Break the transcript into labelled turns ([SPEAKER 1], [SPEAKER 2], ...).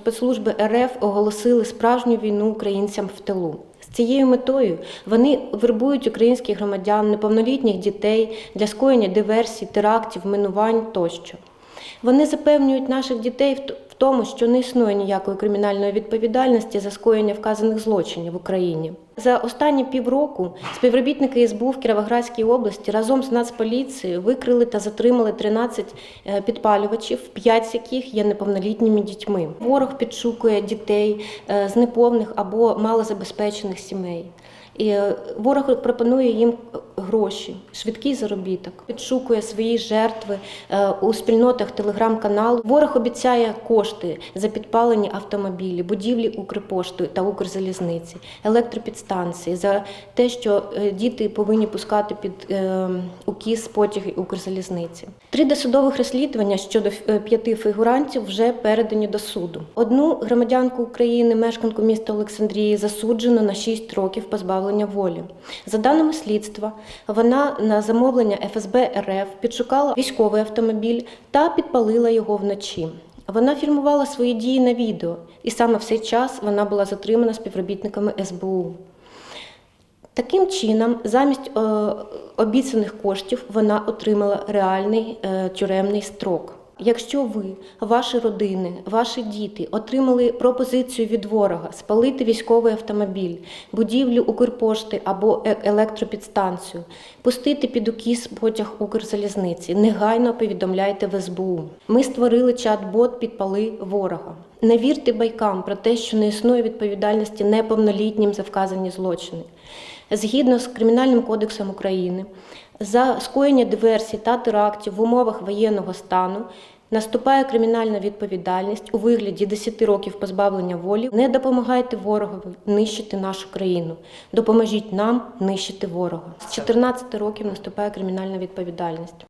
[SPEAKER 1] Спецслужби РФ оголосили справжню війну українцям в тилу. З цією метою вони вербують українських громадян, неповнолітніх дітей для скоєння диверсій, терактів, минувань тощо. Вони запевнюють наших дітей в тому, що не існує ніякої кримінальної відповідальності за скоєння вказаних злочинів в Україні. За останні півроку співробітники СБУ в Кіровоградській області разом з Нацполіцією викрили та затримали 13 е, підпалювачів, 5 з яких є неповнолітніми дітьми. Ворог підшукує дітей е, з неповних або малозабезпечених сімей. І е, ворог пропонує їм гроші, швидкий заробіток, підшукує свої жертви е, у спільнотах телеграм-каналу. Ворог обіцяє кошти за підпалені автомобілі, будівлі Укрпошти та Укрзалізниці, електропідстанції, за те, що е, діти повинні пускати під е, укіс потяги Укрзалізниці. Три досудових розслідування щодо п'яти фігурантів вже передані до суду. Одну громадянку України, мешканку міста Олександрії, засуджено на 6 років позбавлення волі. За даними слідства, вона на замовлення ФСБ РФ підшукала військовий автомобіль та підпалила його вночі. Вона фільмувала свої дії на відео, і саме в цей час вона була затримана співробітниками СБУ. Таким чином, замість е, обіцяних коштів вона отримала реальний е, тюремний строк. Якщо ви, ваші родини, ваші діти отримали пропозицію від ворога спалити військовий автомобіль, будівлю Укрпошти або е- електропідстанцію, пустити під укіс потяг Укрзалізниці, негайно повідомляйте в СБУ. Ми створили чат-бот підпали ворога. Не вірте байкам про те, що не існує відповідальності неповнолітнім за вказані злочини. Згідно з Кримінальним кодексом України, за скоєння диверсій та терактів в умовах воєнного стану наступає кримінальна відповідальність у вигляді 10 років позбавлення волі. Не допомагайте ворогові нищити нашу країну. Допоможіть нам нищити ворога. З 14 років наступає кримінальна відповідальність.